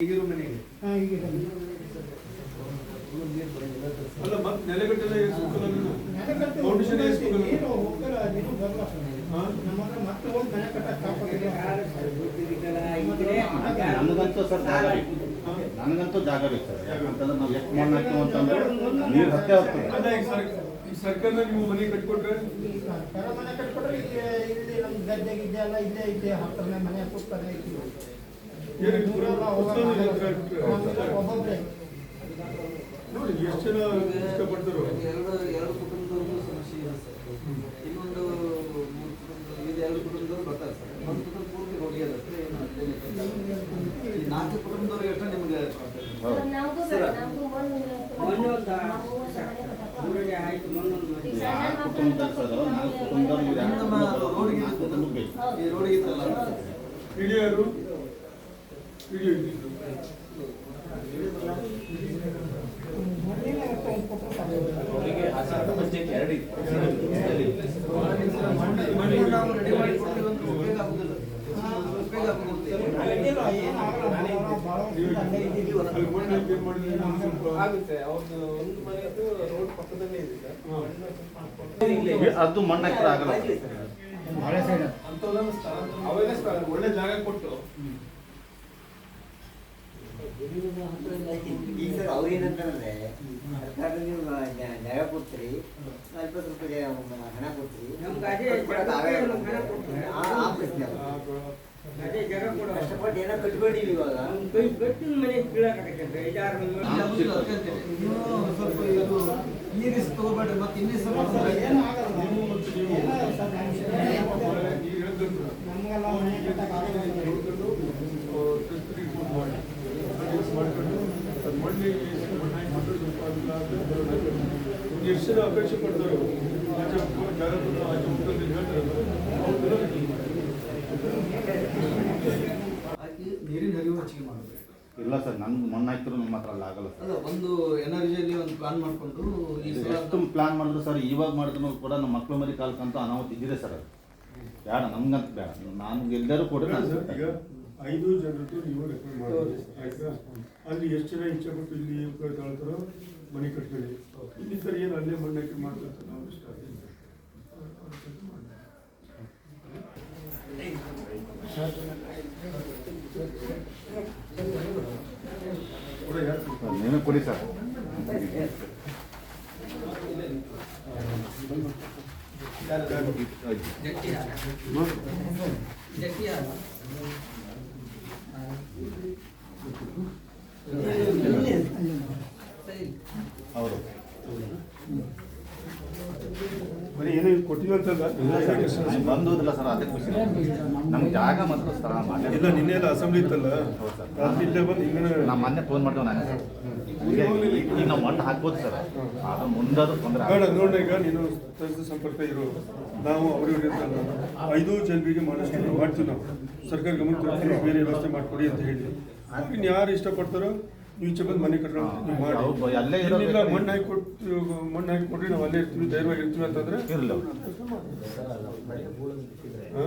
ಈಗಿರೋ ಮನೆಗೆ ಹಾ, ಈಗ ಇದೆ. ಅಲ್ಲ ಮತ್ತೆ ನೆಲೆಗಟ್ಟೆಲ್ಲ ಏರ್ಸ್ಬೇಕಲ್ಲ ಫೌಂಡೇಶನ್ ಏನು ಅದೇನು ಬರಲ್ಲ? ನಮ್ಮ ಹತ್ರ ಮತ್ತೆ ಹೋಗಿ ಮನೆ ಕಟ್ಟಕ್ಕೆ. ನನಗಂತೂ ಸರ್ ಜಾಗ ಬೇಕು ನನಗಂತೂ ಜಾಗ ಬೇಕು ಸರ್ ಯಾಕಂತಂದ್ರೆ ನಾವು ಎಷ್ಟು ಮಣ್ಣು ಹಾಕ್ತೀವಿ ಅಂತಂದ್ರೆ ನೀರು ಹತ್ತೆ ಹೋಗ್ತದೆ ಅಲ್ಲ ಈಗ ಸರ್- ಈ ಸರ್ಕಾರ ನೀವು ಮನೆ ಕಟ್ಕೊಟ್ರೆ ಮನೆ ಕಟ್ಕೊಟ್ರೆ ಇಲ್ಲಿ ಇಲ್ಲಿ ನಮ್ಮ ಗದ್ದೆ ಗಿದ್ದೆ ಎಲ್ಲ ಇಲ್ಲೇ ಐತೆ ಮನೆ ಐತಿ ಹೋಗಲ್ಲ. ನೋಡಿ ಎಷ್ಟು ಜನ ಇಷ್ಟಪಡ್ತಾರೋ. ಎರಡು ಎರಡು ಕುಟುಂಬದವ್ರಿಗೂ ಸಮಸ್ಯೆ ಇದೆ ಸರ್. ಇನ್ನೊಂದು ಮೂರು ಕುಟುಂಬ ಇದು ಎರಡು ಕುಟುಂಬದವ್ರು ಬರ್ತಾರೆ ಸರ್. ಒಂದು ಕುಟುಂಬ ಪೂರ್ತಿ ಹೋಗಿ ಅದ ಸರ್. ಏನು ಅದೇನು ಇಲ್ಲ. ಈ ನಾಲ್ಕು ಕುಟುಂಬದವ್ರಿಗೆ ಎಷ್ಟು ನಿಮಗೆ ನಮಗೂ ಅದು ಮಣ್ಣ ಆಗಲ್ಲ. ಅವೆಲ್ಲ ಒಳ್ಳೆ ಜಾಗ ಕೊಟ್ಟು. ಈಗ ಸರ್ ಅವ್ರೇನಂತಂದ್ರೆ ಸರ್ಕಾರ ನೀವು ನ್ಯಾಯ ಕೊಡ್ತೀರಿ ಸ್ವಲ್ಪ ಸ್ವಲ್ಪ ಹಣ ಕೊಡ್ತೀರಿ. ಆ- ಪ್ರಶ್ನೆ ಕಷ್ಟಪಟ್ಟು ಏನೋ ಕಟ್ಕೊಂಡಿವಿ ಇವಾಗ. ಸ್ವಲ್ಪ ಇದು ಈ ರಿಸ್ಕ್ ತಗೋಬೇಡ್ರಿ ಮತ್ತೆ ಇನ್ನೇ ಸ್ವಲ್ಪ ಏನು ಆಗಲ್ಲ. ನೀವು ಮತ್ತು ನೀವು ಏನೋ ಸ್ವಲ್ಪ ನಮ್ಗೆ ಈಗ ಹೇಳಿದ್ರು ನಮಗೆಲ್ಲ ಮನೆ ಕಟ್ಟಕ್ಕೆ ಆಗಲ್ಲ. ನೋಡ್ಕೊಂಡು ಟ್ರಿಪ್ಪಿಗೆ ಫೋನ್ ಮಾಡಿ ಟ್ರಿಪ್ ಮಾಡ್ಕೊಂಡು ಅದು ಮಣ್ಣಿ ಮಣ್ಣು ಹಾಕಿಬಿಟ್ಟು ಸ್ವಲ್ಪ ಅದಿಲ್ಲ ಅಂದ್ರೆ ಅದನ್ನ ಹಾಕೊಂಡು ಒಂದು ಎಷ್ಟು ಜನ ಅಪೇಕ್ಷೆ ಪಡ್ತಾರೆ ಆಚೆ ಹೋಗ್ತಾರೆ, ಜಾಗ ಕೊಟ್ಟು ಆಚೆ ಅವ್ರನ್ನೆಲ್ಲ ಹಾಕಿ ನೀರಿನ ಹರಿವು ಹೆಚ್ಚಿಗೆ ಮಾಡಬೇಕು ಇಲ್ಲ ಸರ್ ನನ್ಗೆ ಮಣ್ಣು ಹಾಕಿದ್ರು ನಮ್ಮ ಹತ್ರ ಅಲ್ಲಿ ಆಗಲ್ಲ ಸರ್. ಅಲ್ಲ ಒಂದು ಎನರ್ಜಿಯಲ್ಲಿ ಒಂದು ಪ್ಲಾನ್ ಮಾಡಿಕೊಂಡು ಈ ಸಲ ಎಷ್ಟು ಪ್ಲಾನ್ ಮಾಡಿದ್ರು ಸರ್ ಇವಾಗ ಮಾಡಿದ್ರು ಕೂಡ ನಮ್ಮ ಮಕ್ಳು ಮರಿ ಕಾಲ್ಕಂತ ಅನಾಹುತ ಇದ್ದಿದೆ ಸರ್ ಅದು. ಬೇಡ ನಮ್ಗಂತ ಬೇಡ. ನಾನು ಎಲ್ಲರೂ ಕೊಡ್ರಿ ನಾನು ಈಗ ಐದು ಜನರದ್ದು ನೀವು ರೆಕಮೆಂಡ್ ಮಾಡಿ ಆಯ್ತಾ? ಅಲ್ಲಿ ಎಷ್ಟು ಜನ ಇಚ್ಛೆ ಪಟ್ಟು ಇಲ್ಲಿ ತಾಳ್ತಾರೋ ಮನೆ ಕಟ್ಕೊಳ್ಳಿ. ಇಲ್ಲಿ ಸರ್ ಏನು ಅಲ್ಲೇ ಮಣ್ಣು ಹಾಕಿ ಮಾಡ್ತಾರೆ ನಾವು ಇಷ್ಟ ಕೂಡ ಯಾರು ನೀನು ಕೊಡಿ ಸರ್. ಅವರು ಬರೀ ಏನೋ ಅಂತಲ್ಲ? ಬಂದೋದಿಲ್ಲ ಸರ್ ಅದಕ್ಕೆ ಖುಷಿ. ನಮ್ಗೆ ಜಾಗ ಮಾತ್ರ ಸ್ಥಳ ಮಾಡಿ ಇಲ್ಲ ನಿನ್ನೆ ಎಲ್ಲ ಅಸೆಂಬ್ಲಿ ಇತ್ತಲ್ಲ? ಹೌದು. ರಾತ್ರಿ ಇಲ್ಲೇ ಬಂದು ಹಿಂಗನೆ ನಮ್ಮ ಮೊನ್ನೆ ಫೋನ್ ಮಾಡಿದ್ವಿ ನಾನು ಈಗ ನಾವು ಮಣ್ಣು ಹಾಕ್ಬೋದು ಸರ್. ಅದು ಮುಂದಾದ್ರೂ ತೊಂದರೆ ಬೇಡ. ನೋಡ ಈಗ ನೀನು ಸಂಪರ್ಕ ಇರೋ. ನಾವು ಅವರಿಗೆ ಐದು ಜನರಿಗೆ ಮಾಡಿಸ್ತೀವಿ ಮಾಡ್ತೀವಿ ನಾವು. ಸರ್ಕಾರ ಗಮನ ಬೇರೆ ವ್ಯವಸ್ಥೆ ಮಾಡಿಕೊಡಿ ಅಂತ ಹೇಳಿ. ಇನ್ನು ಯಾರು ಇಷ್ಟಪಡ್ತಾರೋ ನೀವು ಈಚೆ ಬಂದು ಮನೆ ಕಟ್ಟೋ ನೀವು ಮಾಡಿ. ಹೌದು, ಅಲ್ಲೇ. ಮಣ್ಣು ಹಾಕಿ ಕೊಟ್ಟು ಮಣ್ಣು ಹಾಕಿ ಕೊಟ್ರಿ ನಾವು ಅಲ್ಲೇ ಇರ್ತೀವಿ ಧೈರ್ಯವಾಗಿ ಇರ್ತೀವಿ ಅಂತಂದ್ರೆ? ಇರಲಿ ಅವ್ರು. ಹಾ?